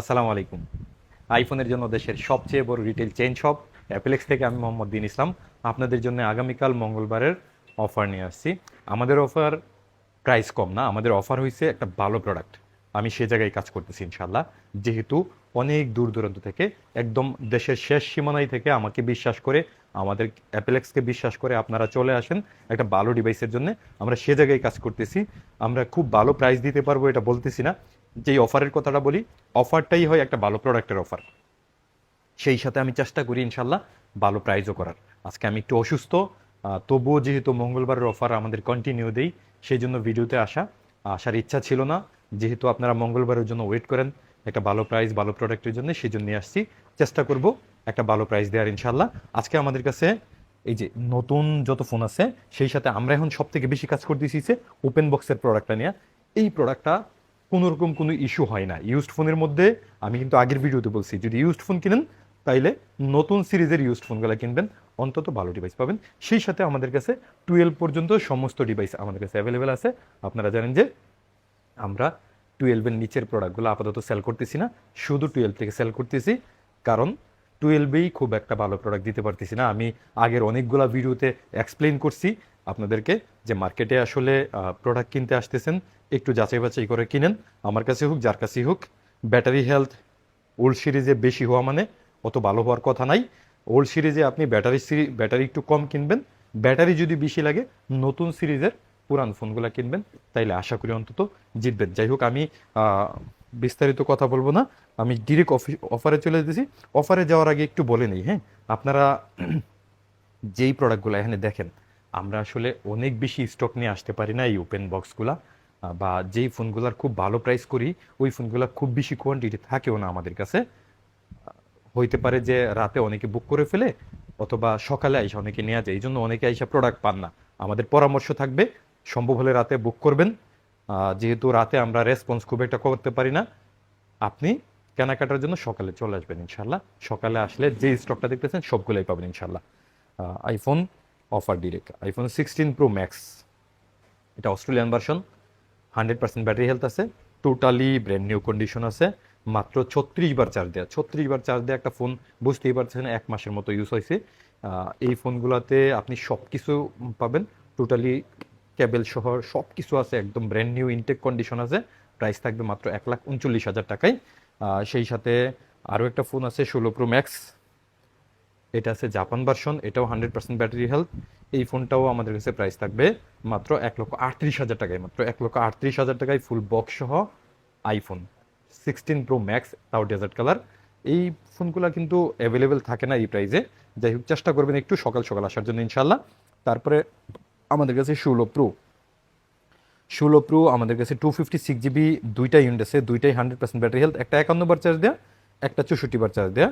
আসসালামু আলাইকুম। আইফোনের জন্য দেশের সবচেয়ে বড় রিটেল চেইন শপ অ্যাপেলেক্স থেকে আমি মোহাম্মদ দিন ইসলাম। আপনাদের জন্য আগামীকাল মঙ্গলবারের অফার নিয়ে আসছি। আমাদের অফার প্রাইস কম না, আমাদের অফার হয়েছে একটা ভালো প্রোডাক্ট আমি সে জায়গায় কাজ করতেছি ইনশাল্লাহ যেহেতু অনেক দূর দূরান্ত থেকে, একদম দেশের শেষ সীমানায় থেকে আমাকে বিশ্বাস করে, আমাদের অ্যাপেলেক্সকে বিশ্বাস করে আপনারা চলে আসেন একটা ভালো ডিভাইসের জন্য। আমরা সে জায়গায় কাজ করতেছি। আমরা খুব ভালো প্রাইস দিতে পারব এটা বলতেছি না। যেই অফারের কথাটা বলি, অফারটাই হয় একটা ভালো প্রোডাক্টের অফার। সেই সাথে আমি চেষ্টা করি ইনশাল্লাহ ভালো প্রাইজও করার। আজকে আমি একটু অসুস্থ তবুও যেহেতু মঙ্গলবারের অফার আমাদের কন্টিনিউ দেই, সেই জন্য ভিডিওতে আসা। আসার ইচ্ছা ছিল না, যেহেতু আপনারা মঙ্গলবারের জন্য ওয়েট করেন, একটা ভালো প্রাইস ভালো প্রোডাক্টের জন্য, সেই জন্য আসছি। চেষ্টা করব একটা ভালো প্রাইস দেওয়ার ইনশাল্লাহ। আজকে আমাদের কাছে এই যে নতুন যত ফোন আছে, সেই সাথে আমরা এখন সব থেকে বেশি কাজ করতেছি ওপেন বক্সের প্রোডাক্টটা নিয়ে। এই প্রোডাক্টটা কোনো রকম কোনো ইস্যু হয় না। ইউজড ফোনের মধ্যে আমি কিন্তু আগের ভিডিওতে বলছি, যদি ইউজড ফোন কিনেন, তাইলে নতুন সিরিজের ইউজড ফোনগুলো কিনবেন, অন্তত ভালো ডিভাইস পাবেন। সেই সাথে আমাদের কাছে টুয়েলভ পর্যন্ত সমস্ত ডিভাইস আমাদের কাছে অ্যাভেলেবেল আছে। আপনারা জানেন যে আমরা টুয়েলভের নিচের প্রোডাক্টগুলো আপাতত সেল করতেছি না, শুধু টুয়েলভ থেকে সেল করতেছি। কারণ টুয়েলভেই খুব একটা ভালো প্রোডাক্ট দিতে পারতেছি না। আমি আগের অনেকগুলা ভিডিওতে এক্সপ্লেন করছি আপনাদেরকে যে মার্কেটে আসলে প্রোডাক্ট কিনতে আসতেছেন একটু যাচাই বাছাই করে কিনেন। আমার কাছে হোক, যার কাছেই হোক ব্যাটারি হেলথ ওল্ড সিরিজে বেশি হওয়া মানে অত ভালো হওয়ার কথা নাই। ওল্ড সিরিজে আপনি ব্যাটারি সিরি ব্যাটারি একটু কম কিনবেন। ব্যাটারি যদি বেশি লাগে, নতুন সিরিজের পুরান ফোনগুলো কিনবেন। তাইলে আশা করি অন্তত জিতবেন। যাই হোক, আমি বিস্তারিত কথা বলব না। আমি ডিরেক্ট অফারে চলে যেতেছি। অফারে যাওয়ার আগে একটু বলে নিই হ্যাঁ? আপনারা যেই প্রোডাক্টগুলো এখানে দেখেন, আমরা আসলে অনেক বেশি স্টক নিয়ে আসতে পারি না এই ওপেন বক্সগুলা বা যেই ফোনগুলোর খুব ভালো প্রাইস করি, ওই ফোনগুলো খুব বেশি কোয়ান্টিটি থাকেও না আমাদের কাছে। হইতে পারে যে রাতে অনেকে বুক করে ফেলে অথবা সকালে আইসা অনেকে নেওয়া যায় এই জন্য অনেকে আইসা প্রোডাক্ট পান না। আমাদের পরামর্শ থাকবে, সম্ভব হলে রাতে বুক করবেন। যেহেতু রাতে আমরা রেসপন্স খুব একটা করতে পারি না, আপনি কেনাকাটার জন্য সকালে চলে আসবেন ইনশাল্লাহ সকালে আসলে যে স্টকটা দেখতেছেন সবগুলোই পাবেন ইনশাল্লাহ iPhone offer direct iPhone sixteen pro max এটা Australian version hundred percent battery health আছে টোটালি ব্র্যান্ড নিউ কন্ডিশন আছে, মাত্র ছত্রিশ বার চার্জ দেওয়া ছত্রিশ বার চার্জ দেওয়া একটা ফোন বুঝতেই পারছেন এক মাসের মতো ইউজ হয়েছে। এই ফোনগুলোতে আপনি সব কিছু পাবেন টোটালি কেবল সহ সব কিছু আছে, একদম ব্র্যান্ড নিউ ইনটেক কন্ডিশন আছে প্রাইস থাকবে মাত্র এক লাখ উনচল্লিশ হাজার টাকায়। সেই সাথে আরও একটা ফোন আছে, ষোলো প্রো ম্যাক্স এটা আছে জাপান ভার্সন এটাও হান্ড্রেড পার্সেন্ট ব্যাটারি হেলথ এই ফোনটাও আমাদের কাছে প্রাইস থাকবে মাত্র এক লক্ষ আটত্রিশ হাজার টাকায়, মাত্র এক লক্ষ আটত্রিশ হাজার টাকায় ফুল বক্স সহ আইফোন সিক্সটিন প্রো ম্যাক্স তাও ডেজার্ট কালার এই ফোনগুলো কিন্তু অ্যাভেলেবেল থাকে না এই প্রাইসে যাই হোক, চেষ্টা করবেন একটু সকাল সকাল আসার জন্য ইনশাল্লাহ তারপরে আমাদের কাছে ষোলো প্রো ষোলো প্রো আমাদের কাছে টু ফিফটি সিক্স জিবি দুইটা ইউনিট আছে দুইটাই হান্ড্রেড পার্সেন্ট ব্যাটারি হেলথ একটা একান্ন বার চার্জ দেওয়া একটা চৌষট্টি বার চার্জ দেওয়া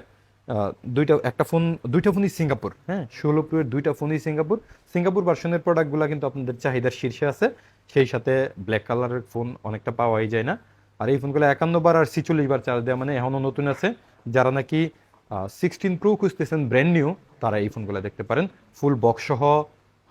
দুইটা একটা ফোন দুইটা ফোনই সিঙ্গাপুর হ্যাঁ? ষোলো প্রোয়ের দুইটা ফোনই সিঙ্গাপুর। সিঙ্গাপুর ভার্সনের প্রোডাক্টগুলো কিন্তু আপনাদের চাহিদার শীর্ষে আছে। সেই সাথে ব্ল্যাক কালারের ফোন অনেকটা পাওয়াই যায় না। আর এই ফোনগুলো একান্ন বার আর ছিচল্লিশ বার চার্জ দেওয়া মানে এখনও নতুন আছে। যারা নাকি সিক্সটিন প্রো খুঁজতেছেন ব্র্যান্ড নিউ তারা এই ফোনগুলো দেখতে পারেন। ফুল বক্স সহ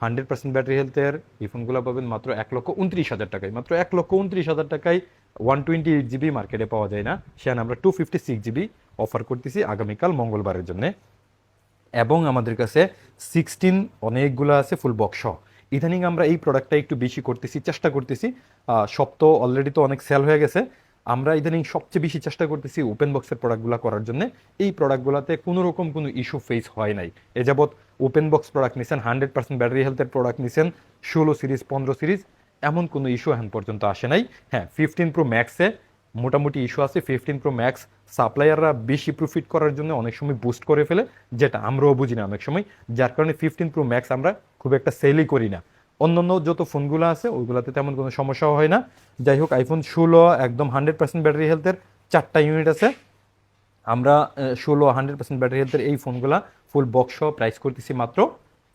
হান্ড্রেড পার্সেন্ট ব্যাটারি হেলথের এই ফোনগুলো পাবেন মাত্র এক লক্ষ উনত্রিশ হাজার টাকায়। মাত্র এক লক্ষ উনত্রিশ হাজার টাকায় ওয়ান টোয়েন্টি এইট জিবি মার্কেটে পাওয়া যায় না। সেখানে আমরা two fifty six GB offer করতেছি আগামীকাল মঙ্গলবারের জন্য। এবং আমাদের কাছে সিক্সটিন অনেকগুলো আছে ফুল বক্স ইদানিং আমরা এই প্রোডাক্টটা একটু বেশি করতেছি, চেষ্টা করতেছি। সব তো অলরেডি তো অনেক সেল হয়ে গেছে। আমরা ইদানিং সবচেয়ে বেশি চেষ্টা করতেছি ওপেন বক্সের প্রোডাক্টগুলো করার জন্য। এই প্রোডাক্টগুলোতে কোনো রকম কোনো ইস্যু ফেস হয় নাই। এ যাবৎ ওপেন বক্স প্রোডাক্ট নিছেন হান্ড্রেড পার্সেন্ট ব্যাটারি হেলথের প্রোডাক্ট নিছেন, ষোলো সিরিজ পনেরো সিরিজ এমন কোনো ইস্যু এখন পর্যন্ত আসে নাই। হ্যাঁ ফিফটিন প্রো ম্যাক্সে মোটামুটি ইস্যু আছে। ফিফটিন প্রো ম্যাক্স সাপ্লায়াররা বেশি প্রফিট করার জন্য অনেক সময় বুস্ট করে ফেলে, যেটা আমরাও বুঝি না অনেক সময়। যার কারণে ফিফটিন প্রো ম্যাক্স আমরা খুব একটা সেলই করি না। অন্যান্য যত ফোনগুলো আছে, ওইগুলোতে তেমন কোনো সমস্যাও হয় না। যাই হোক আইফোন ষোলো একদম হান্ড্রেড পার্সেন্ট ব্যাটারি হেলথের চারটা ইউনিট আছে। আমরা ষোলো হান্ড্রেড পার্সেন্ট ব্যাটারি হেলথের এই ফোনগুলা ফুল বক্স প্রাইস করতেছি মাত্র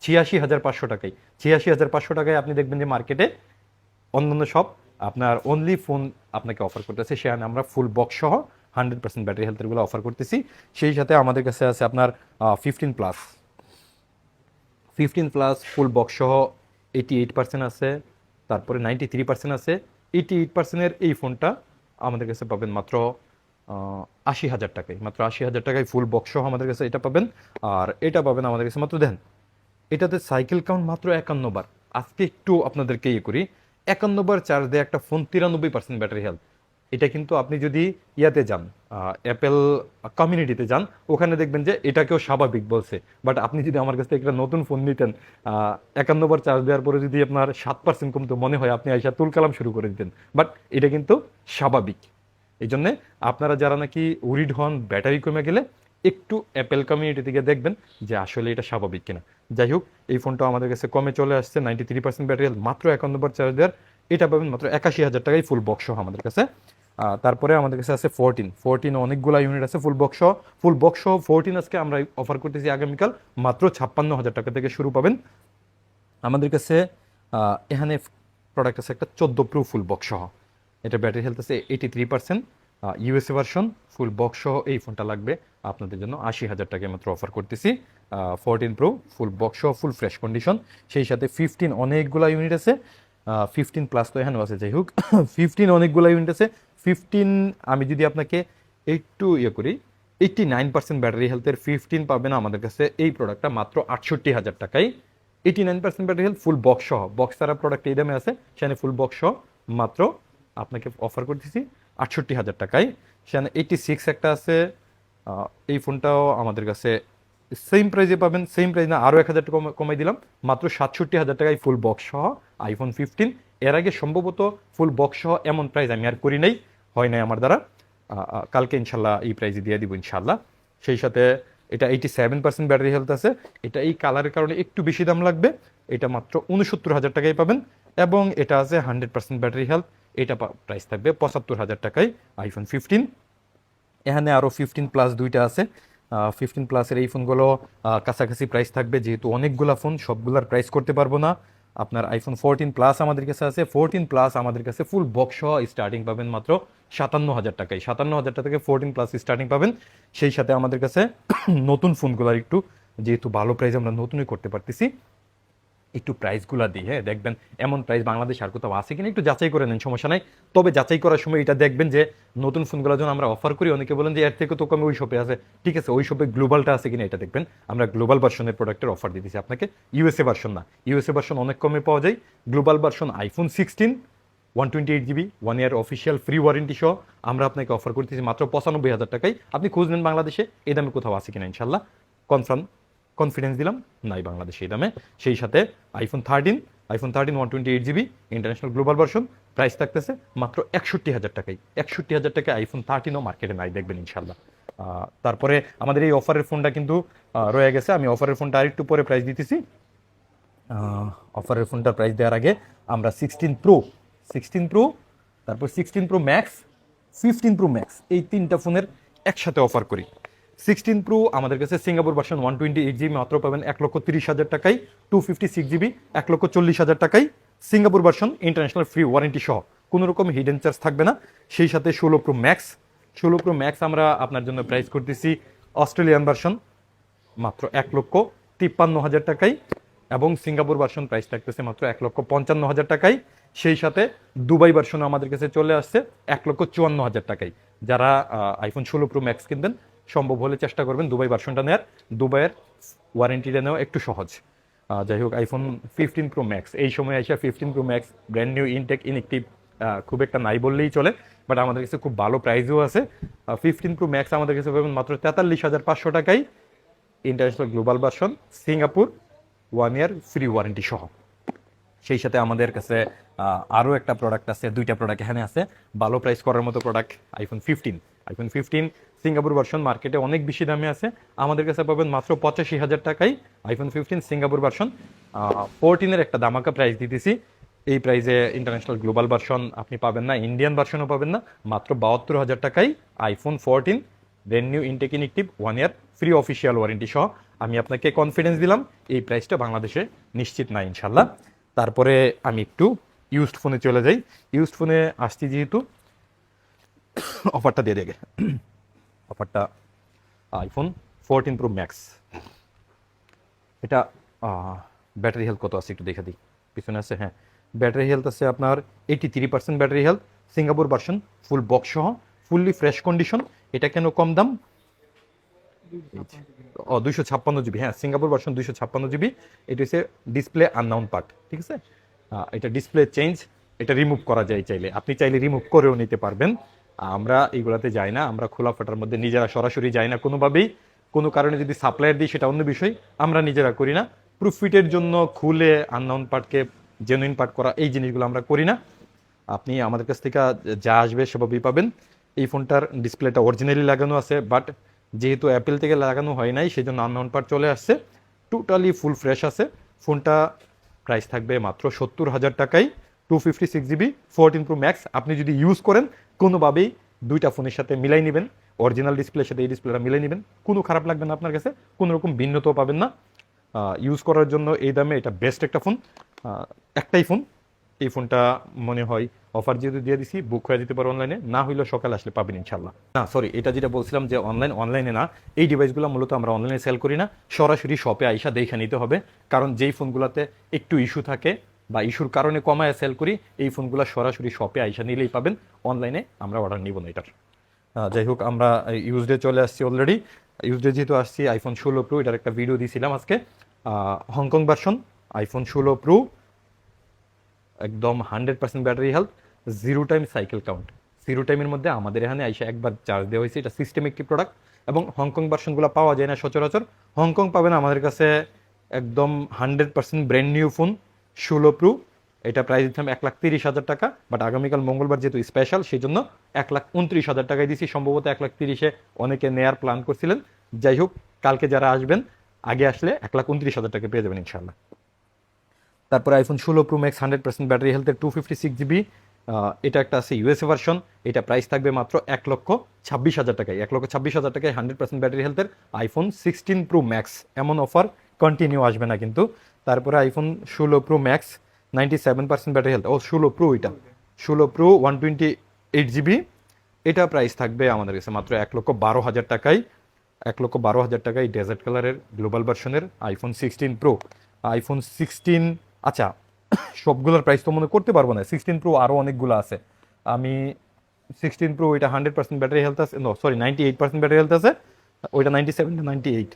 ছিয়াশি হাজার পাঁচশো টাকায়। ছিয়াশি হাজার পাঁচশো টাকায় আপনি দেখবেন যে মার্কেটে অন্যান্য সব আপনার অনলি ফোন আপনাকে অফার করতেছে। সেখানে আমরা ফুল বক্স সহ হান্ড্রেড পার্সেন্ট ব্যাটারি হেলথেরগুলো অফার করতেছি। সেই সাথে আমাদের কাছে আছে আপনার fifteen plus fifteen plus full box সহ এইটি এইট পার্সেন্ট আছে। তারপরে নাইনটি থ্রি পার্সেন্ট আছে। এইটি এইট পার্সেন্টের এই ফোনটা আমাদের কাছে পাবেন মাত্র আশি হাজার টাকায়। মাত্র আশি হাজার টাকায় ফুল বক্স সহ আমাদের কাছে এটা পাবেন। আর এটা পাবেন আমাদের কাছে মাত্র দেন, এটাতে সাইকেল কাউন্ট মাত্র একান্ন বার। আজকে একটু আপনাদেরকে ইয়ে করি। একান্ন চার্জ দেয় একটা ফোন তিরানব্বই পার্সেন্ট ব্যাটারি হেলথ এটা কিন্তু আপনি যদি ইয়াতে যান অ্যাপেল কমিউনিটিতে যান, ওখানে দেখবেন যে এটাকেও স্বাভাবিক বলছে। বাট আপনি যদি আমার কাছ থেকে একটা নতুন ফোন নিতেন একান্ন বার চার্জ দেওয়ার পরে যদি আপনার সাত পার্সেন্ট কমতো মনে হয়, আপনি আইসা তুল কালাম শুরু করে দিতেন। বাট এটা কিন্তু স্বাভাবিক। এই জন্যে আপনারা যারা নাকি উরিড হন ব্যাটারি কমে গেলে একটু অ্যাপেল কমিউনিটি থেকে দেখবেন যে আসলে এটা স্বাভাবিক কিনা। যাই হোক, এই ফোনটা আমাদের কাছে কমে চলে আসছে নাইনটি থ্রি পার্সেন্ট ব্যাটারি মাত্র একান্ন বার চার্জ দেওয়ার, এটা পাবেন মাত্র একাশি হাজার টাকায় ফুল বক্স আমাদের কাছে। তারপরে আমাদের কাছে আছে ফোরটিন ফোরটিন অনেকগুলো ইউনিট আছে full box full box fourteen আজকে আমরা অফার করতেছি আগামীকাল, মাত্র ছাপ্পান্ন হাজার টাকা থেকে শুরু পাবেন। আমাদের কাছে এখানে প্রোডাক্ট আছে একটা চোদ্দ প্রো ফুল বক্স এটা ব্যাটারি হেলথ আছে eighty three percent USA version full box এই ফোনটা লাগবে। আপনাদের জন্য আশি হাজার টাকায় মাত্র অফার করতেছি। Fourteen pro full box full fresh condition সেই সাথে ফিফটিন অনেকগুলো ইউনিট আছে। ফিফটিন প্লাস তো এখানেও আছে, যাই হোক। ফিফটিন অনেকগুলো ইউনিট আছে। ফিফটিন আমি যদি আপনাকে একটু ইয়ে করি এইটটি নাইন পার্সেন্ট ব্যাটারি হেলথের ফিফটিন পাবেন আমাদের কাছে এই প্রোডাক্টটা মাত্র আটষট্টি হাজার টাকায়। Eighty nine percent battery health full box সহ। বক্স তারা প্রোডাক্ট এই দামে আছে। সেখানে ফুল বক্স সহ মাত্র আপনাকে অফার করতেছি আটষট্টি হাজার টাকায়। সেখানে এইটি সিক্স একটা আছে। এই ফোনটাও আমাদের কাছে সেম প্রাইজে পাবেন সেম প্রাইজ না আরও এক হাজার টাকা কমাই দিলাম, মাত্র সাতষট্টি হাজার টাকায় ফুল বক্স সহ আইফোন ফিফটিন এর আগে সম্ভবত ফুল বক্স সহ এমন প্রাইজ আমি আর করি নাই, হয় নাই আমার দ্বারা। কালকে ইনশাল্লাহ এই প্রাইজে দিয়ে দিব ইনশাল্লাহ। সেই সাথে এটা eighty seven percent battery health আছে। এটা এই কালারের কারণে একটু বেশি দাম লাগবে। এটা মাত্র উনসত্তর হাজার টাকায় পাবেন এবং এটা আছে হান্ড্রেড পার্সেন্ট ব্যাটারি হেলথ এটা প্রাইস থাকবে পঁচাত্তর হাজার টাকায় আইফোন ফিফটিন এখানে আরও ফিফটিন প্লাস দুইটা আছে। ফিফটিন প্লাসের এই ফোনগুলো কাছাকাছি প্রাইস থাকবে। যেহেতু অনেকগুলো ফোন সবগুলোর প্রাইস করতে পারব না। আপনার আইফোন ফোরটিন প্লাস আমাদের কাছে আছে। ফোরটিন প্লাস আমাদের কাছে ফুল বক্স সহ স্টার্টিং পাবেন মাত্র সাতান্ন হাজার টাকায়। সাতান্ন হাজার টাকা থেকে ফোরটিন প্লাস স্টার্টিং পাবেন। সেই সাথে আমাদের কাছে নতুন ফোনগুলোর একটু, যেহেতু ভালো প্রাইস আমরা নতুনই করতে পারতেছি একটু প্রাইসগুলো দিই হ্যাঁ দেখবেন এমন প্রাইস বাংলাদেশ আর কোথাও আছে কিনা একটু যাচাই করে নেন, সমস্যা নাই। তবে যাচাই করার সময় এটা দেখবেন যে নতুন ফোনগুলো যখন আমরা অফার করি, অনেকে বলেন যে এর থেকে তো কমে ওই শপে আছে। ঠিক আছে, ওই শপে গ্লোবালটা আছে কিনা এটা দেখবেন। আমরা গ্লোবাল ভার্সনের প্রোডাক্টের অফার দিতেছি আপনাকে। ইউএসএ ভার্সন না। ইউএসএ ভার্সন অনেক কমে পাওয়া যায়। Global version iPhone sixteen one twenty eight GB one year official free warranty সহ আমরা আপনাকে অফার করতেছি মাত্র পঁচানব্বই হাজার টাকায়। আপনি খোঁজ নেন বাংলাদেশে এই দামে কোথাও আছে কিনা ইনশাল্লাহ। কনফার্ম কনফিডেন্স দিলাম, নাই বাংলাদেশে এই দামে। সেই সাথে iPhone thirteen iPhone thirteen one twenty eight GB international global version price থাকতেছে মাত্র একষট্টি হাজার টাকাই একষট্টি হাজার টাকায় আইফোন থার্টিনও মার্কেটে নাই, দেখবেন ইনশাল্লাহ তারপরে আমাদের এই অফারের ফোনটা কিন্তু রয়ে গেছে। আমি অফারের ফোনটা আরেকটু পরে প্রাইস দিতেছি। অফারের ফোনটার প্রাইস দেওয়ার আগে আমরা সিক্সটিন প্রো সিক্সটিন প্রো তারপর sixteen pro max fifteen pro max এই তিনটা ফোনের একসাথে অফার করি। সিক্সটিন প্রো আমাদের কাছে Singapore version one twenty eight GB মাত্র পাবেন এক লক্ষ তিরিশ হাজার টাকায়। টু ফিফটি সিক্স জিবি এক লক্ষ চল্লিশ হাজার টাকায়। Singapore version international free warranty সহ। কোনো রকম হিডেন চার্জ থাকবে না। সেই সাথে ষোলো প্রো ম্যাক্স ষোলো প্রো ম্যাক্স আমরা আপনার জন্য প্রাইস করতেছি অস্ট্রেলিয়ান ভার্সন মাত্র এক লক্ষ তিপ্পান্ন হাজার টাকায়। এবং সিঙ্গাপুর ভার্সন প্রাইস থাকতেছে মাত্র এক লক্ষ পঞ্চান্ন হাজার টাকায়। সেই সাথে দুবাই ভার্সন আমাদের কাছে চলে আসছে এক লক্ষ চুয়ান্ন হাজার টাকায়। যারা আইফোন ষোলো প্রো ম্যাক্স কিনবেন সম্ভব হলে চেষ্টা করবেন দুবাই ভার্সনটা নেওয়ার দুবাইয়ের ওয়ারেন্টিটা নেওয়া একটু সহজ। যাই হোক আইফোন ফিফটিন প্রো ম্যাক্স এই সময় এসে fifteen pro max brand new intact inactive খুব একটা নাই বললেই চলে বাট আমাদের কাছে খুব ভালো প্রাইসও আছে। ফিফটিন প্রো ম্যাক্স আমাদের কাছে পাবেন মাত্র তেতাল্লিশ হাজার পাঁচশো টাকায়। International global version Singapore one year free warranty সহ। সেই সাথে আমাদের কাছে আরও একটা প্রোডাক্ট আছে, দুইটা প্রোডাক্ট এখানে আছে। ভালো প্রাইস করার মতো product iPhone fifteen iPhone fifteen Singapore version মার্কেটে অনেক বেশি দামে আছে। আমাদের কাছে পাবেন মাত্র পঁচাশি হাজার টাকায় আইফোন ফিফটিন সিঙ্গাপুর ভার্সন ফোরটিনের একটা দামাকা প্রাইস দিতেছি। এই প্রাইসে ইন্টারন্যাশনাল গ্লোবাল ভার্সন আপনি পাবেন না ইন্ডিয়ান ভার্সনও পাবেন না। মাত্র বাহাত্তর হাজার টাকায় iPhone fourteen brand new intact one year free official warranty সহ। আমি আপনাকে কনফিডেন্স দিলাম, এই প্রাইসটা বাংলাদেশে নিশ্চিত না ইনশাল্লাহ তারপরে আমি একটু ইউজড ফোনে চলে যাই। ইউজড ফোনে আসছি যেহেতু অফারটা দিয়ে দেখে অফারটা আইফোন ফোরটিন প্রো ম্যাক্স এটা ব্যাটারি হেলথ কত আছে একটু দেখে দিই। পিছনে আছে হ্যাঁ। ব্যাটারি হেলথ আছে আপনার eighty three percent battery health Singapore version full box সহ ফুললি ফ্রেশ কন্ডিশন এটা কেন কম দাম? ও দুইশো ছাপ্পান্ন জিবি। হ্যাঁ সিঙ্গাপুর ভার্সন দুইশো ছাপ্পান্ন জিবি। এটা হচ্ছে ডিসপ্লে আননাউন পার্ট ঠিক আছে? এটা ডিসপ্লে চেঞ্জ এটা রিমুভ করা যায় চাইলে। আপনি চাইলে রিমুভ করেও নিতে পারবেন। আমরা এইগুলাতে যাই না আমরা খোলা ফাটার মধ্যে নিজেরা সরাসরি যাই না কোনোভাবেই। কোনো কারণে যদি সাপ্লায়ার দিই সেটা অন্য বিষয়। আমরা নিজেরা করি না। প্রুফিটের জন্য খুলে আননাউন পার্টকে জেনুইন পার্ট করা এই জিনিসগুলো আমরা করি না। আপনি আমাদের কাছ থেকে যা আসবে সেভাবেই পাবেন। এই ফোনটার ডিসপ্লেটা অরিজিনালি লাগানো আছে বাট যেহেতু অ্যাপেল থেকে লাগানো হয় নাই সেই জন্য আননাউন পার্ট চলে আসছে। টোটালি ফুল ফ্রেশ আছে। ফোনটা প্রাইস থাকবে মাত্র সত্তর হাজার টাকাই two fifty six GB fourteen pro max আপনি যদি ইউজ করেন, কোনোভাবেই দুইটা ফোনের সাথে মিলাই নেবেন। অরিজিনাল ডিসপ্লের সাথে এই ডিসপ্লেটা মিলাই নেবেন। কোনো খারাপ লাগবে না আপনার কাছে, কোনো রকম ভিন্নতাও পাবেন না। ইউজ করার জন্য এই দামে এটা বেস্ট একটা ফোন একটাই ফোন এই ফোনটা মনে হয় অফার যেহেতু দিয়ে দিছি বুক হয়ে যেতে পারে অনলাইনে না হইলেও সকালে আসলে পাবেন ইনশাল্লাহ না সরি এটা যেটা বলছিলাম যে অনলাইন অনলাইনে না, এই ডিভাইসগুলো মূলত আমরা অনলাইনে সেল করি না। সরাসরি শপে আইসা দেখে নিতে হবে। কারণ যেই ফোনগুলোতে একটু ইস্যু থাকে বা ইস্যুর কারণে কমায় সেল করি, এই ফোনগুলো সরাসরি শপে আইসা নিলেই পাবেন। অনলাইনে আমরা অর্ডার নিব না এটার। যাই হোক, আমরা ইউজডে চলে আসছি অলরেডি ইউজডে যেহেতু আসছি আইফোন ষোলো প্রো এটার একটা ভিডিও দিয়েছিলাম আজকে। হংকং ভার্সন আইফোন ষোলো প্রো একদম hundred percent battery health, zero time cycle count. Zero টাইমের মধ্যে আমাদের এখানে আইসা একবার চার্জ দেওয়া হয়েছে, এটা সিস্টেম একটি প্রোডাক্ট এবং হংকং ভার্সনগুলো পাওয়া যায় না সচরাচর। হংকং পাবেন আমাদের কাছে একদম hundred percent brand new phone ষোলো প্রু এটা প্রাইস দিতাম এক লাখ তিরিশ হাজার টাকা বাট আগামীকাল মঙ্গলবার যেহেতু স্পেশাল সেই জন্য এক লাখ উনত্রিশ হাজার টাকায় দিয়েছি। সম্ভবত এক লাখ তিরিশে অনেকে নেয়ার প্ল্যান করছিলেন। যাই হোক, কালকে যারা আসবেন, আগে আসলে এক লাখ উনত্রিশ হাজার টাকা পেয়ে যাবেন ইনশাল্লাহ তারপরে আইফোন ষোলো pro max hundred percent battery হেলথের টু ফিফটি সিক্স জিবি এটা একটা আছে ইউএসএ ভার্সন এটা প্রাইস থাকবে মাত্র এক লক্ষ ছাব্বিশ হাজার টাকায়। এক লক্ষ ছাব্বিশ হাজার টাকায় হান্ড্রেড পার্সেন্ট ব্যাটারি হেলথের আইফোন সিক্সটিন প্রো ম্যাক্স এমন অফার কন্টিনিউ আসবে না কিন্তু। তারপরে আইফোন ষোলো pro max ninety seven percent battery health ও, ষোলো প্রো এটা। ষোলো pro one twenty eight GB এটা প্রাইস থাকবে আমাদের কাছে মাত্র এক লক্ষ বারো হাজার টাকায়। এক লক্ষ বারো হাজার টাকায় ডেজার্ট কালারের গ্লোবাল ভার্সনের iPhone sixteen pro iPhone sixteen আচ্ছা সবগুলোর প্রাইস তো মনে করতে পারব না। সিক্সটিন প্রো আরও অনেকগুলো আছে। আমি সিক্সটিন প্রো এটা হান্ড্রেড পার্সেন্ট ব্যাটারি হেলথ আছে। No sorry ninety eight percent battery health আছে। ওইটা নাইনটি সেভেন নাইনটি এইট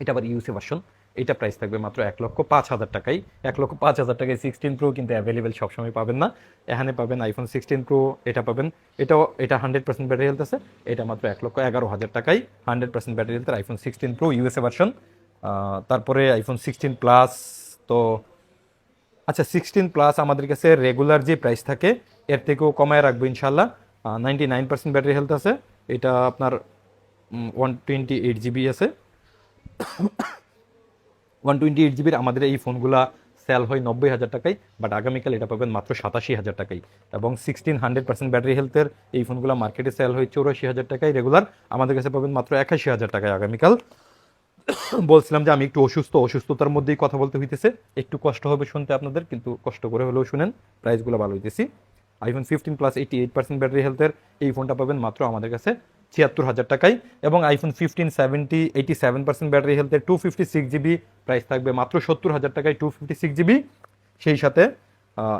এটা আবার ইউসি ভার্সন এটা প্রাইস থাকবে মাত্র এক লক্ষ পাঁচ হাজার টাকায়। এক লক্ষ পাঁচ হাজার টাকায় সিক্সটিন প্রো কিন্তু অ্যাভেলেবেল সবসময় পাবেন না। এখানে পাবেন আইফোন সিক্সটিন প্রো এটা পাবেন। এটাও, এটা হান্ড্রেড পার্সেন্ট ব্যাটারি হেলথ আছে। এটা মাত্র এক লক্ষ এগারো হাজার টাকায় হান্ড্রেড পার্সেন্ট ব্যাটারি হেলথের iPhone sixteen pro USA version তারপরে আইফোন সিক্সটিন প্লাস তো আচ্ছা সিক্সটিন প্লাস আমাদের কাছে রেগুলার যে প্রাইস থাকে, এর থেকেও কমায় রাখব ইনশাল্লাহ ninety nine percent battery health আছে। এটা আপনার ওয়ান টোয়েন্টি এইট জিবি আছে। ওয়ান টোয়েন্টি এইট জিবির আমাদের এই ফোনগুলা সেল হয় নব্বই হাজার টাকায় বাট আগামীকাল এটা পাবেন মাত্র সাতাশি হাজার টাকায়। এবং সিক্সটিন হান্ড্রেড পার্সেন্ট ব্যাটারি হেলথের এই ফোনগুলো মার্কেটে সেল হয় চৌরাশি হাজার টাকায় রেগুলার আমাদের কাছে পাবেন মাত্র একাশি হাজার টাকায় আগামীকাল। বলছিলাম যে আমি একটু অসুস্থ, অসুস্থতার মধ্যেই কথা বলতে হইতেছে। একটু কষ্ট হবে শুনতে আপনাদের, কিন্তু কষ্ট করে হলেও শুনেন, প্রাইসগুলো ভালো হইতেছি। IPhone fifteen plus eighty eight percent battery হেলথের এই ফোনটা পাবেন মাত্র আমাদের কাছে ছিয়াত্তর হাজার টাকায় এবং iPhone fifteen seventy eighty seven percent battery হেলথের two fifty six GB price থাকবে মাত্র সত্তর হাজার টাকায় টু ফিফটি সিক্স জিবি সেই সাথে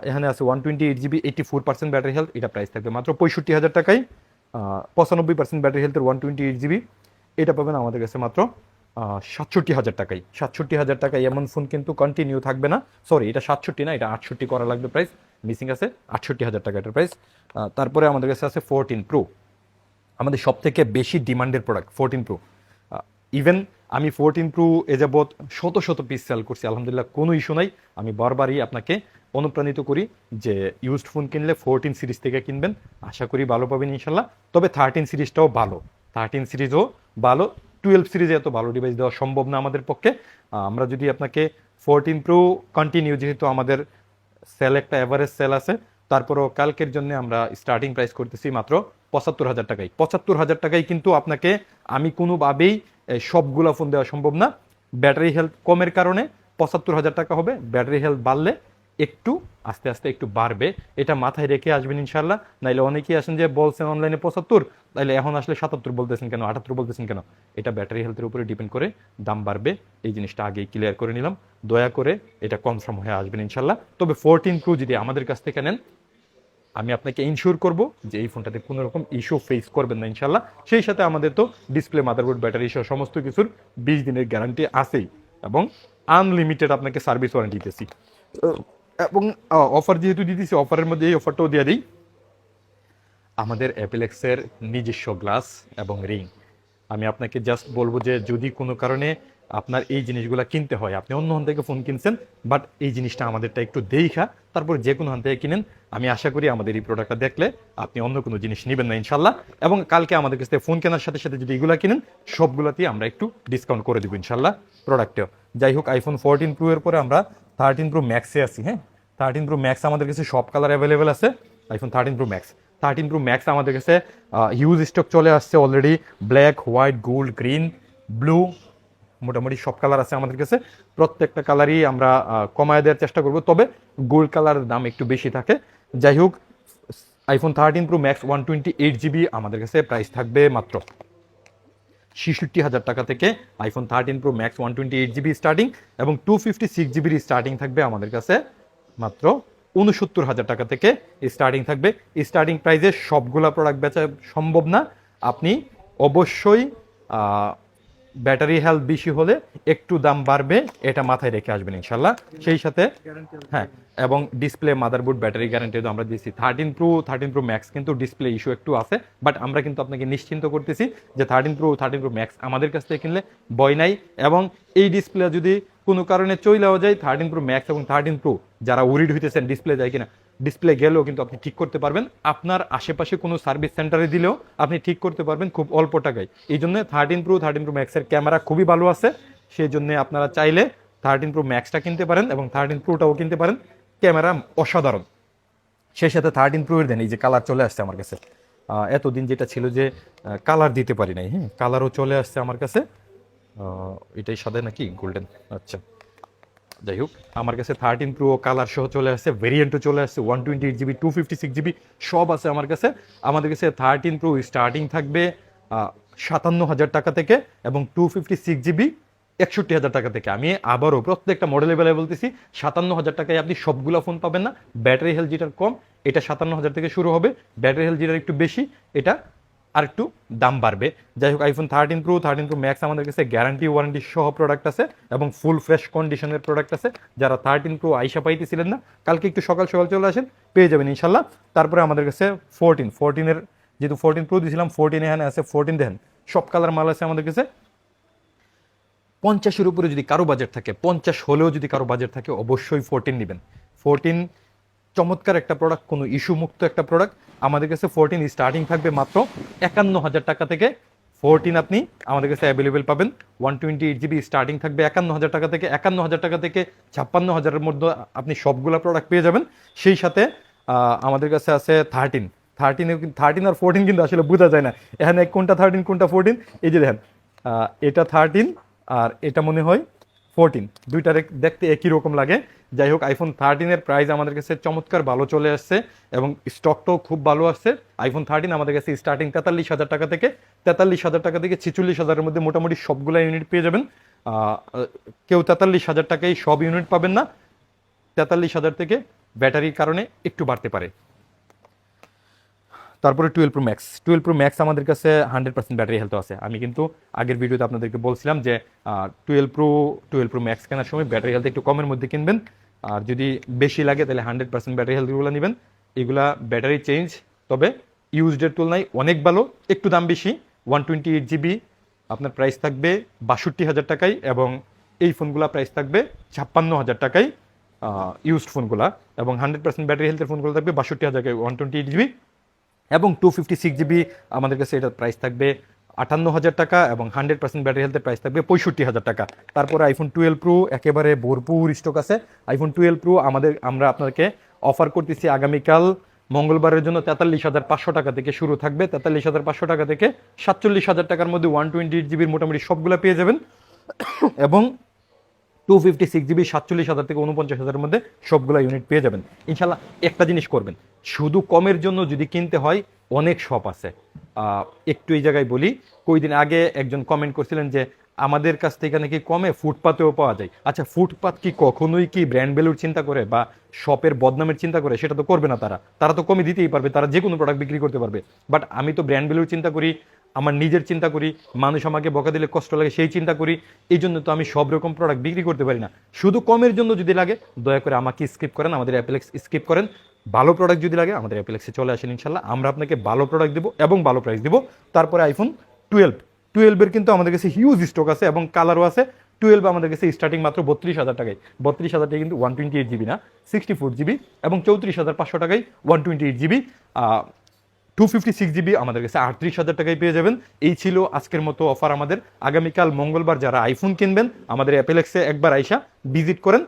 এখানে আছে one twenty eight GB eighty four percent battery health এটা প্রাইস থাকবে মাত্র পঁয়ষট্টি হাজার টাকায়। পঁচানব্বই পার্সেন্ট ব্যাটারি হেলথের ওয়ান টোয়েন্টি এইট জিবি এটা পাবেন আমাদের কাছে মাত্র সাতষট্টি হাজার টাকাই। সাতষট্টি হাজার টাকায় এমন ফোন কিন্তু কন্টিনিউ থাকবে না। সরি এটা সাতষট্টি না, এটা আটষট্টি করা লাগবে প্রাইস মিসিং আছে আটষট্টি হাজার টাকা এটার প্রাইস তারপরে আমাদের কাছে আছে ফোরটিন প্রো আমাদের সব থেকে বেশি ডিমান্ডের প্রোডাক্ট ফোরটিন প্রো ইভেন আমি ফোরটিন প্রো এ যাবৎ শত শত পিস সেল করছি, আলহামদুলিল্লাহ কোনো ইস্যু নাই। আমি বারবারই আপনাকে অনুপ্রাণিত করি যে ইউজড ফোন কিনলে ফোরটিন সিরিজ থেকে কিনবেন। আশা করি ভালো পাবেন ইনশাল্লাহ। তবে থার্টিন সিরিজটাও ভালো। থার্টিন সিরিজও ভালো। টুয়েলভ সিরিজে এত ভালো ডিভাইস দেওয়া সম্ভব না আমাদের পক্ষে। আমরা যদি আপনাকে ফোরটিন প্রো কন্টিনিউ যেহেতু আমাদের সেল একটা এভারেজ সেল আছে, তারপরও কালকের জন্য আমরা স্টার্টিং প্রাইস করতেছি মাত্র পঁচাত্তর হাজার টাকায়। পঁচাত্তর হাজার টাকায় কিন্তু আপনাকে, আমি কোনোভাবেই সবগুলা ফোন দেওয়া সম্ভব না। ব্যাটারি হেলথ কমের কারণে পঁচাত্তর হাজার টাকা হবে। ব্যাটারি হেলথ বাড়লে একটু, আস্তে আস্তে একটু বাড়বে। এটা মাথায় রেখে আসবেন ইনশাল্লাহ নাইলে অনেকেই আসেন যে, বলছেন অনলাইনে পঁচাত্তর। তাইলে এখন আসলে সাতাত্তর বলতেছেন কেন, আটাত্তর বলতেছেন কেন? এটা ব্যাটারি হেলথের উপরে ডিপেন্ড করে দাম বাড়বে। এই জিনিসটা আগেই ক্লিয়ার করে নিলাম। দয়া করে এটা কনফার্ম হয়ে আসবেন ইনশাল্লাহ তবে ফোরটিন প্রো যদি আমাদের কাছ থেকে নেন, আমি আপনাকে ইনশিওর করব যে এই ফোনটাতে কোনো রকম ইস্যু ফেস করবেন না ইনশাল্লাহ সেই সাথে আমাদের তো ডিসপ্লে মাদারবোর্ড ব্যাটারি সহ সমস্ত কিছুর বিশ দিনের গ্যারান্টি আছেই। এবং আনলিমিটেড আপনাকে সার্ভিস ওয়ারেন্টি দিতেছি। এবং অফার যেহেতু দিতেছি অফারের মধ্যে এই অফারটাও দিয়ে দিই। আমাদের অ্যাপেলেক্সের নিজস্ব গ্লাস এবং রিং আমি আপনাকে জাস্ট বলব যে, যদি কোনো কারণে আপনার এই জিনিসগুলো কিনতে হয়। আপনি অন্য হান থেকে ফোন কিনছেন বাট এই জিনিসটা আমাদেরটা একটু দেখা, তারপর যে কোনো হান থেকে কিনেন। আমি আশা করি আমাদের এই প্রোডাক্টটা দেখলে আপনি অন্য কোনো জিনিস নেবেন না ইনশাল্লাহ এবং কালকে আমাদের কাছ থেকে ফোন কেনার সাথে সাথে যদি এগুলো কিনেন, সবগুলোতেই আমরা একটু ডিসকাউন্ট করে দেবো ইনশাল্লাহ প্রোডাক্টেও যাই হোক আইফোন ফোরটিন প্রো এর পরে আমরা থার্টিন প্রো ম্যাক্সে আছি হ্যাঁ? থার্টিন প্রো ম্যাক্স আমাদের কাছে সব কালার অ্যাভেলেবেল আছে iPhone thirteen pro max thirteen pro max আমাদের কাছে হিউজ স্টক চলে আসছে already black white gold green blue মোটামুটি সব কালার আছে আমাদের কাছে। প্রত্যেকটা কালারই আমরা কমায় দেওয়ার চেষ্টা করব। তবে গোল্ড কালারের দাম একটু বেশি থাকে। যাই হোক iPhone thirteen pro max one twenty eight GB আমাদের কাছে প্রাইস থাকবে মাত্র ছেষট্টি হাজার টাকা থেকে iPhone thirteen pro max one twenty eight GB starting এবং টু ফিফটি সিক্স জিবির স্টার্টিং থাকবে আমাদের কাছে মাত্র উনসত্তর হাজার টাকা থেকে স্টার্টিং থাকবে। স্টার্টিং প্রাইসে সবগুলা প্রোডাক্ট বেচা সম্ভব না। আপনি অবশ্যই ব্যাটারি হেলথ বেশি হলে একটু দাম বাড়বে, এটা মাথায় রেখে আসবেন ইনশাল্লাহ। সেই সাথে হ্যাঁ এবং ডিসপ্লে মাদারবোর্ড ব্যাটারি গ্যারান্টি আমরা দিচ্ছি thirteen pro thirteen pro max কিন্তু ডিসপ্লে ইস্যু একটু আছে বাট আমরা কিন্তু আপনাকে নিশ্চিন্ত করতেছি যে thirteen pro thirteen pro max আমাদের কাছ থেকে কিনলে বয় নাই, এবং এই ডিসপ্লে যদি কোনো কারণে চইলেও যায় থার্টিন প্রো ম্যাক্স এবং থার্টিন প্রো যারা উরিড হইতেছেন ডিসপ্লে যায় কিনা ডিসপ্লে গেলেও কিন্তু আপনি ঠিক করতে পারবেন। আপনার আশেপাশে কোনো সার্ভিস সেন্টারে দিলেও আপনি ঠিক করতে পারবেন খুব অল্প টাকায়। এই জন্য থার্টিন প্রো থার্টিন প্রো ম্যাক্সের ক্যামেরা খুবই ভালো আছে। সেই জন্য আপনারা চাইলে থার্টিন প্রো ম্যাক্সটা কিনতে পারেন এবং থার্টিন প্রোটাও কিনতে পারেন। ক্যামেরা অসাধারণ। সেই সাথে থার্টিন প্রো এর দেন, এই যে কালার চলে আসছে আমার কাছে। এতদিন যেটা ছিল যে কালার দিতে পারি নাই হ্যাঁ কালারও চলে আসছে আমার কাছে। এটাই সাদা নাকি? গোল্ডেন আচ্ছা। যাই হোক, আমার কাছে থার্টিন প্রো কালার সহ চলে আসছে ভেরিয়েন্টও চলে আসছে one twenty eight GB two fifty six GB সব আছে আমার কাছে। আমাদের কাছে থার্টিন প্রো স্টার্টিং থাকবে সাতান্ন হাজার টাকা থেকে এবং টু ফিফটি সিক্স জিবি একষট্টি হাজার টাকা থেকে। আমি আবারও প্রত্যেকটা মডেলে বেলায় বলতেছি, সাতান্ন হাজার টাকায় আপনি সবগুলো ফোন পাবেন না। ব্যাটারি হেলথ যেটার কম, এটা সাতান্ন হাজার থেকে শুরু হবে। ব্যাটারি হেলথ যেটার একটু বেশি, এটা আর একটু দাম বাড়বে। যাই হোক iPhone thirteen pro thirteen pro max আমাদের কাছে গ্যারান্টি ওয়ারেন্টি সহ প্রোডাক্ট আছে এবং ফুল ফ্রেশ কন্ডিশনের প্রোডাক্ট আছে। যারা থার্টিন প্রো আইসা পাইতেছিলেন না, কালকে একটু সকাল সকাল চলে আসেন, পেয়ে যাবেন ইনশাল্লাহ। তারপরে আমাদের কাছে ফোরটিন ফোরটিনের যেহেতু ফোরটিন প্রো দিয়েছিলাম ফোরটিন এখানে আছে ফোরটিন দেখেন সব কালার মাল আছে আমাদের কাছে। পঞ্চাশের উপরে যদি কারও বাজেট থাকে, পঞ্চাশ হলেও যদি কারও বাজেট থাকে, অবশ্যই ফোরটিন নেবেন। ফোরটিন চমৎকার একটা প্রোডাক্ট কোনো ইস্যু মুক্ত একটা প্রোডাক্ট আমাদের কাছে ফোরটিন স্টার্টিং থাকবে মাত্র একান্ন হাজার টাকা থেকে ফোরটিন আপনি আমাদের কাছে অ্যাভেলেবেল পাবেন। One twenty eight GB starting থাকবে একান্ন হাজার টাকা থেকে, একান্ন হাজার টাকা থেকে ছাপ্পান্ন হাজারের মধ্যে আপনি সবগুলা প্রোডাক্ট পেয়ে যাবেন। সেই সাথে আমাদের কাছে আছে থার্টিন থার্টিনে থার্টিন আর ফোরটিন কিন্তু আসলে বোঝা যায় না। এখানে কোনটা থার্টিন কোনটা ফোরটিন এই যে দেখেন এটা থার্টিন আর এটা মনে হয় ফোরটিন দুইটা দেখতে একই রকম লাগে। যাই হোক আইফোন থার্টিনের প্রাইস আমাদের কাছে চমৎকার ভালো চলে আসছে এবং স্টকটাও খুব ভালো আসছে। আইফোন থার্টিন আমাদের কাছে স্টার্টিং তেতাল্লিশ হাজার টাকা থেকে তেতাল্লিশ হাজার টাকা থেকে ছেচল্লিশ হাজারের মধ্যে মোটামুটি সবগুলো ইউনিট পেয়ে যাবেন। কেউ তেতাল্লিশ হাজার টাকায় সব ইউনিট পাবেন না। তেতাল্লিশ হাজার থেকে ব্যাটারির কারণে একটু বাড়তে পারে। তারপরে twelve pro max twelve pro max আমাদের কাছে হান্ড্রেড পার্সেন্ট ব্যাটারি হেলথ আছে। আমি কিন্তু আগের ভিডিওতে আপনাদেরকে বলছিলাম যে twelve pro twelve pro max কেনার সময় ব্যাটারি হেলথ একটু কমের মধ্যে কিনবেন। আর যদি বেশি লাগে তাহলে হান্ড্রেড পার্সেন্ট ব্যাটারি হেলথগুলো নেবেন। এগুলা ব্যাটারি চেঞ্জ তবে ইউজডের তুলনায় অনেক ভালো, একটু দাম বেশি। ওয়ান টোয়েন্টি এইট জিবি আপনার প্রাইস থাকবে বাষট্টি হাজার টাকায় এবং এই ফোনগুলা প্রাইস থাকবে ছাপ্পান্ন হাজার টাকায় ইউজড ফোনগুলা এবং হান্ড্রেড পার্সেন্ট ব্যাটারি হেলথের ফোনগুলো থাকবে বাষট্টি হাজার ওয়ান টোয়েন্টি এইট জিবি এবং টু ফিফটি সিক্স জিবি আমাদের কাছে এটার প্রাইস থাকবে আটান্ন হাজার টাকা এবং হান্ড্রেড পার্সেন্ট ব্যাটারি হেলথের প্রাইস থাকবে পঁয়ষট্টি হাজার টাকা। তারপরে আইফোন টুয়েলভ প্রো একেবারে ভরপুর স্টক আছে। আইফোন টুয়েলভ প্রো আমাদের, আমরা আপনাকে অফার করতেছি আগামীকাল মঙ্গলবারের জন্য তেতাল্লিশ হাজার পাঁচশো টাকা থেকে শুরু থাকবে। তেতাল্লিশ হাজার পাঁচশো টাকা থেকে সাতচল্লিশ হাজার টাকার মধ্যে ওয়ান টোয়েন্টি এইট জিবির মোটামুটি সবগুলো পেয়ে যাবেন। এবং টু ফিফটি সিক্স জিবি সাতচল্লিশ হাজার থেকে উনপঞ্চাশ হাজারের মধ্যে সবগুলো ইউনিট পেয়ে যাবেন। ইনশাল্লাহ একটা জিনিস করবেন, শুধু কমের জন্য যদি কিনতে হয়, অনেক শপ আছে। একটু এই জায়গায় বলি, কয়দিন আগে একজন কমেন্ট করছিলেন যে, আমাদের কাছ থেকে নাকি কমে ফুটপাতেও পাওয়া যায়। আচ্ছা ফুটপাত কি কখনোই কি ব্র্যান্ড ভ্যালুর চিন্তা করে বা শপের বদনামের চিন্তা করে? সেটা তো করবে না তারা। তারা তো কমে দিতেই পারবে, তারা যে কোনো প্রোডাক্ট বিক্রি করতে পারবে। বাট আমি তো ব্র্যান্ড ভ্যালুর চিন্তা করি আমার নিজের চিন্তা করি, মানুষ আমাকে বকা দিলে কষ্ট লাগে, সেই চিন্তা করি, এই জন্য তো আমি সব রকম প্রোডাক্ট বিক্রি করতে পারি না। শুধু কমের জন্য যদি লাগে, দয়া করে আমাকে স্কিপ করেন, আমাদের অ্যাপেলেক্স স্কিপ করেন। ভালো প্রোডাক্ট যদি লাগে, আমাদের অ্যাপেলেক্সে চলে আসেন ইনশাল্লাহ। আমরা আপনাকে ভালো প্রোডাক্ট দেবো এবং ভালো প্রাইস দেবো। তারপরে আইফোন টুয়েলভ টুয়েলভের কিন্তু আমাদের কাছে হিউজ স্টক আছে এবং কালারও আছে। টুয়েলভ আমাদের কাছে স্টার্টিং মাত্র বত্রিশ হাজার টাকায়। বত্রিশ হাজার টাকা কিন্তু ওয়ান টোয়েন্টি এইট জিবি না সিক্সটি ফোর জিবি এবং চৌত্রিশ হাজার পাঁচশো টাকায় one twenty eight GB two fifty six GB আমাদের কাছে আটত্রিশ হাজার টাকায় পেয়ে যাবেন। এই ছিল আজকের মতো অফার আমাদের। আগামীকাল মঙ্গলবার যারা আইফোন কিনবেন, আমাদের অ্যাপেলেক্সে একবার আইসা ভিজিট করেন।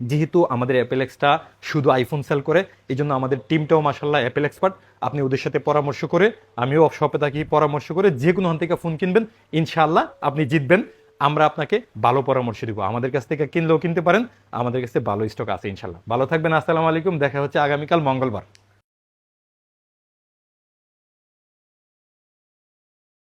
যেহেতু আমাদের অ্যাপেলেক্সটা শুধু আইফোন সেল করে এই জন্য আমাদের টিমটাও মাসাল্লাহ অ্যাপেল এক্সপার্ট আপনি ওদের সাথে পরামর্শ করে, আমিও শপে থাকি, পরামর্শ করে যে কোনো হান থেকে ফোন কিনবেন, ইনশাআল্লাহ আপনি জিতবেন। আমরা আপনাকে ভালো পরামর্শ দিব। আমাদের কাছ থেকে কিনলেও কিনতে পারেন, আমাদের কাছে ভালো স্টক আছে ইনশাল্লাহ ভালো থাকবেন, আসসালামু আলাইকুম, দেখা হচ্ছে আগামীকাল মঙ্গলবার।